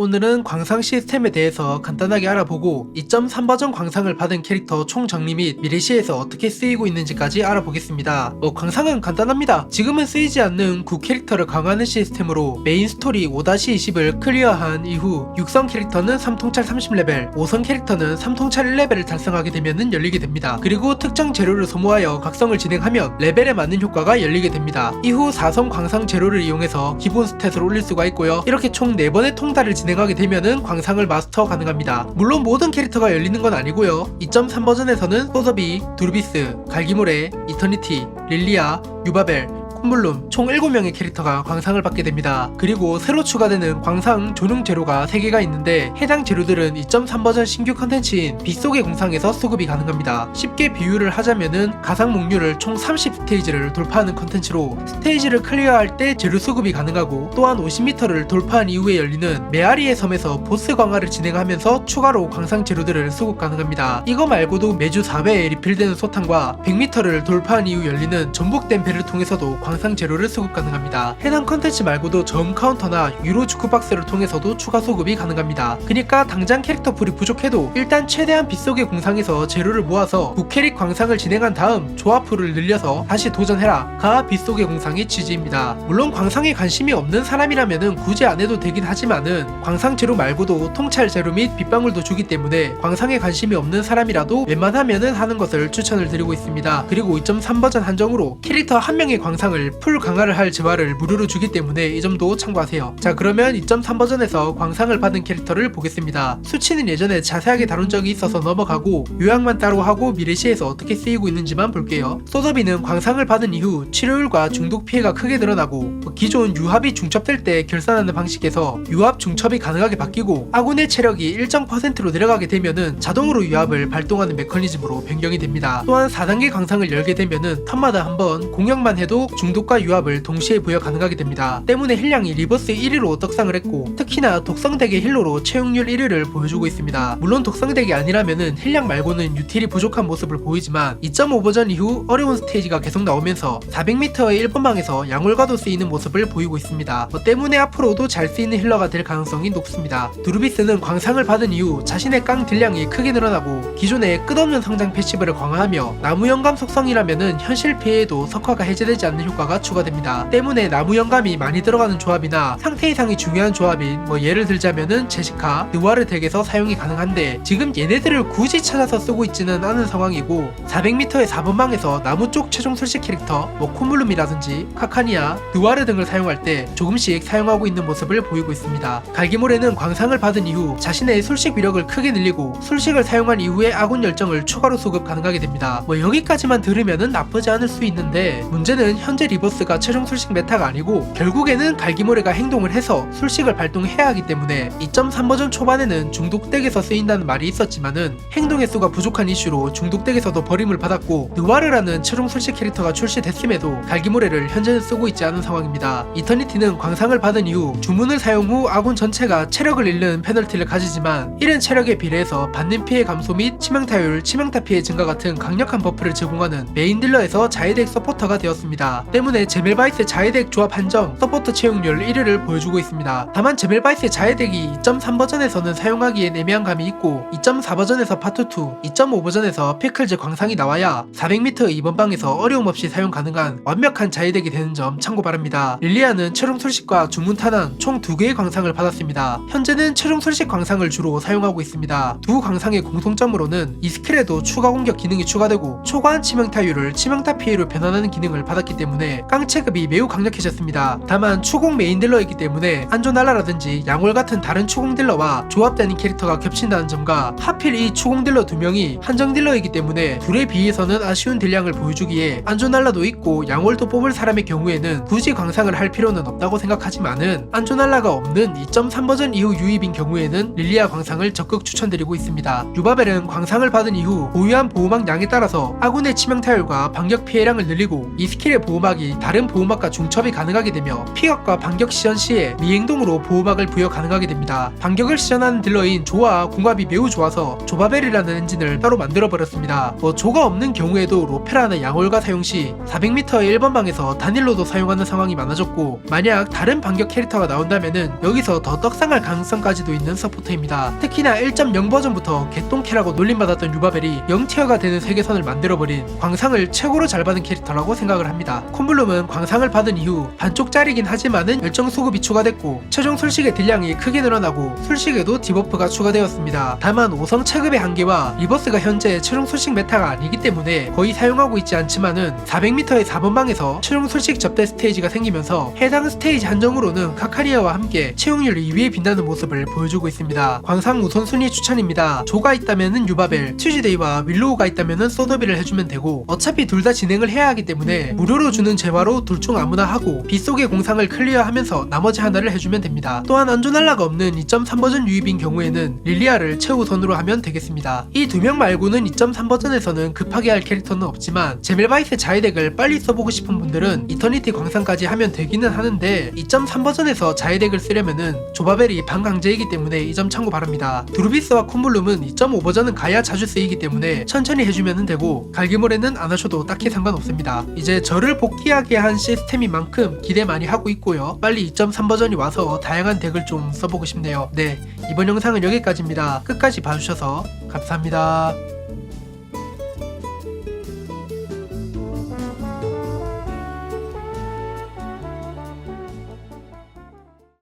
오늘은 광상 시스템에 대해서 간단하게 알아보고 2.3 버전 광상을 받은 캐릭터 총정리 및 미래시에서 어떻게 쓰이고 있는지까지 알아보겠습니다. 뭐 광상은 간단합니다. 지금은 쓰이지 않는 구 캐릭터를 강화하는 시스템으로 메인 스토리 5-20을 클리어한 이후 육성 캐릭터는 3통찰 30레벨, 5성 캐릭터는 3통찰 1레벨을 달성하게 되면 열리게 됩니다. 그리고 특정 재료를 소모하여 각성을 진행하면 레벨에 맞는 효과가 열리게 됩니다. 이후 4성 광상 재료를 이용해서 기본 스탯을 올릴 수가 있고요. 이렇게 총 4번의 통달을 진행 하게 되면은 광상을 마스터 가능합니다. 물론 모든 캐릭터가 열리는 건 아니고요. 2.3 버전에서는 소서비, 두르비스, 갈기모레, 이터니티, 릴리아, 유바벨, 콧 물룸 총 7명의 캐릭터가 광상을 받게 됩니다. 그리고 새로 추가되는 광상 조능 재료가 3개가 있는데 해당 재료들은 2.3 버전 신규 컨텐츠인 빗속의 공상에서 수급이 가능합니다. 쉽게 비유를 하자면은 가상 목류를 총 30스테이지를 돌파하는 컨텐츠로 스테이지를 클리어할 때 재료 수급이 가능하고 또한 50m를 돌파한 이후에 열리는 메아리의 섬에서 보스 강화를 진행하면서 추가로 광상 재료들을 수급 가능합니다. 이거 말고도 매주 4회에 리필되는 소탕과 100m를 돌파한 이후 열리는 전복된 배를 통해서도 광상 재료를 수급 가능합니다. 해당 컨텐츠 말고도 점 카운터나 유로 주크박스를 통해서도 추가 수급이 가능합니다. 그니까 당장 캐릭터 풀이 부족해도 일단 최대한 빗속의 공상에서 재료를 모아서 부캐릭 광상을 진행한 다음 조합 풀을 늘려서 다시 도전해라 가 빗속의 공상의 취지입니다. 물론 광상에 관심이 없는 사람이라면은 굳이 안 해도 되긴 하지만은 광상 재료 말고도 통찰 재료 및 빗방울도 주기 때문에 광상에 관심이 없는 사람이라도 웬만하면은 하는 것을 추천을 드리고 있습니다. 그리고 2.3 버전 한정으로 캐릭터 한 명의 광상을 풀 강화를 할 재화를 무료로 주기 때문에 이 점도 참고하세요. 자 그러면 2.3 버전에서 광상을 받은 캐릭터를 보겠습니다. 수치는 예전에 자세하게 다룬 적이 있어서 넘어가고 요약만 따로 하고 미래시에서 어떻게 쓰이고 있는지만 볼게요. 소더비는 광상을 받은 이후 치료율과 중독 피해가 크게 늘어나고 기존 유합이 중첩될 때 결산하는 방식에서 유합 중첩이 가능하게 바뀌고 아군의 체력이 일정 퍼센트로 내려가게 되면은 자동으로 유합을 발동하는 메커니즘으로 변경이 됩니다. 또한 4단계 광상을 열게 되면은 턴마다 한번 공격만 해도 중 독과 유합을 동시에 부여 가능하게 됩니다. 때문에 힐량이 리버스 1위로 떡상을 했고 특히나 독성덱의 힐러로 채용률 1위를 보여주고 있습니다. 물론 독성덱이 아니라면은 힐량 말고는 유틸이 부족한 모습을 보이지만 2.5 버전 이후 어려운 스테이지가 계속 나오면서 400m의 1번방에서 양월과도 쓰이는 모습을 보이고 있습니다. 뭐 때문에 앞으로도 잘 쓰이는 힐러가 될 가능성이 높습니다. 두루비스는 광상을 받은 이후 자신의 깡 딜량이 크게 늘어나고 기존의 끝없는 성장 패시브를 강화하며 나무 영감 속성이라면은 현실 피해에도 석화가 해제되지 않는 효과 가 추가됩니다. 때문에 나무 영감이 많이 들어가는 조합이나 상태 이상이 중요한 조합인 뭐 예를 들자면은 제시카, 느와르 덱에서 사용이 가능한데 지금 얘네들을 굳이 찾아서 쓰고 있지는 않은 상황이고 400m의 4번방에서 나무 쪽 최종 술식 캐릭터 뭐 코물룸이라든지 카카니아, 느와르 등을 사용할 때 조금씩 사용하고 있는 모습을 보이고 있습니다. 갈기모레는 광상을 받은 이후 자신의 술식 위력을 크게 늘리고 술식을 사용한 이후에 아군 열정을 추가로 수급 가능하게 됩니다. 뭐 여기까지만 들으면은 나쁘지 않을 수 있는데 문제는 현재 리버스가 최종 술식 메타가 아니고 결국에는 갈기모레가 행동을 해서 술식을 발동해야 하기 때문에 2.3 버전 초반에는 중독덱에서 쓰인다는 말이 있었지만은 행동의 수가 부족한 이슈로 중독덱에서도 버림을 받았고 느와르라는 최종 술식 캐릭터가 출시됐음에도 갈기모레를 현재는 쓰고 있지 않은 상황입니다. 이터니티는 광상을 받은 이후 주문을 사용 후 아군 전체가 체력을 잃는 페널티를 가지지만 이런 체력에 비례해서 받는 피해 감소 및 치명타율, 치명타 피해 증가 같은 강력한 버프를 제공하는 메인 딜러에서 자해덱 서포터가 되었습니다. 때문에 제멜바이스 자해덱 조합 한정 서포터 채용률 1위를 보여주고 있습니다. 다만 제멜바이스의 자해덱이 2.3 버전에서는 사용하기엔 애매한 감이 있고 2.4 버전에서 파트 2, 2.5 버전에서 피클즈 광상이 나와야 400m 이번 방에서 어려움 없이 사용 가능한 완벽한 자해덱이 되는 점 참고 바랍니다. 릴리아는 최종 술식과 주문 탄환 총 2개의 광상을 받았습니다. 현재는 최종 술식 광상을 주로 사용하고 있습니다. 두 광상의 공통점으로는 이 스킬에도 추가 공격 기능이 추가되고 초과한 치명타율을 치명타 피해로 변환하는 기능을 받았기 때문에 깡 체급이 매우 강력해졌습니다. 다만 추공 메인 딜러이기 때문에 안조날라라든지 양월 같은 다른 추공 딜러와 조합되는 캐릭터가 겹친다는 점과 하필 이 추공 딜러 두 명이 한정 딜러이기 때문에 둘에 비해서는 아쉬운 딜량을 보여주기에 안조날라도 있고 양월도 뽑을 사람의 경우에는 굳이 광상을 할 필요는 없다고 생각하지만은 안조날라가 없는 2.3 버전 이후 유입인 경우에는 릴리아 광상을 적극 추천드리고 있습니다. 유바벨은 광상을 받은 이후 보유한 보호막 양에 따라서 아군의 치명타율과 반격 피해량을 늘리고 이 스킬의 보호막 보호막이 다른 보호막과 중첩이 가능하게 되며 픽업과 반격 시전 시에 미행동으로 보호막을 부여 가능하게 됩니다. 반격을 시전하는 딜러인 조와 궁합이 매우 좋아서 조바벨이라는 엔진을 따로 만들어 버렸습니다. 뭐 조가 없는 경우에도 로페라나 양월가 사용 시 400m의 1번 방에서 단일로도 사용하는 상황이 많아졌고 만약 다른 반격 캐릭터가 나온다면은 여기서 더 떡상할 가능성까지도 있는 서포터입니다. 특히나 1.0 버전부터 개똥캐라고 놀림받았던 유바벨이 0티어가 되는 세계선을 만들어버린 광상을 최고로 잘 받은 캐릭터라고 생각을 합니다. 콤블룸은 광상을 받은 이후 반쪽짜리긴 하지만은 열정 수급이 추가됐고 최종 술식의 딜량이 크게 늘어나고 술식에도 디버프가 추가되었습니다. 다만 5성 체급의 한계와 리버스가 현재 최종 술식 메타가 아니기 때문에 거의 사용하고 있지 않지만은 400m의 4번 방에서 최종 술식 접대 스테이지가 생기면서 해당 스테이지 한정으로는 카카리아와 함께 채용률 2위에 빛나는 모습을 보여주고 있습니다. 광상 우선순위 추천입니다. 조가 있다면은 유바벨, 튜지데이와 윌로우가 있다면은 소더비를 해주면 되고 어차피 둘 다 진행을 해야 하기 때문에 무료로 주는 재화로 둘 중 아무나 하고 빗속의 공상을 클리어하면서 나머지 하나를 해주면 됩니다. 또한 안전할라가 없는 2.3 버전 유입인 경우에는 릴리아를 최우선으로 하면 되겠습니다. 이 두 명 말고는 2.3 버전에서는 급하게 할 캐릭터는 없지만 제멜바이스 자해덱을 빨리 써보고 싶은 분들은 이터니티 광상까지 하면 되기는 하는데 2.3 버전에서 자해덱을 쓰려면은 조바벨이 반강제이기 때문에 이 점 참고 바랍니다. 두루비스와 콤블룸은 2.5 버전은 가야 자주 쓰이기 때문에 천천히 해주면 되고 갈기모레는 안 하셔도 딱히 상관없습니다. 이제 저를 복귀 하게 한 시스템인 만큼 기대 많이 하고 있고요. 빨리 2.3 버전이 와서 다양한 덱을 좀 써보고 싶네요. 네, 이번 영상은 여기까지입니다. 끝까지 봐주셔서 감사합니다.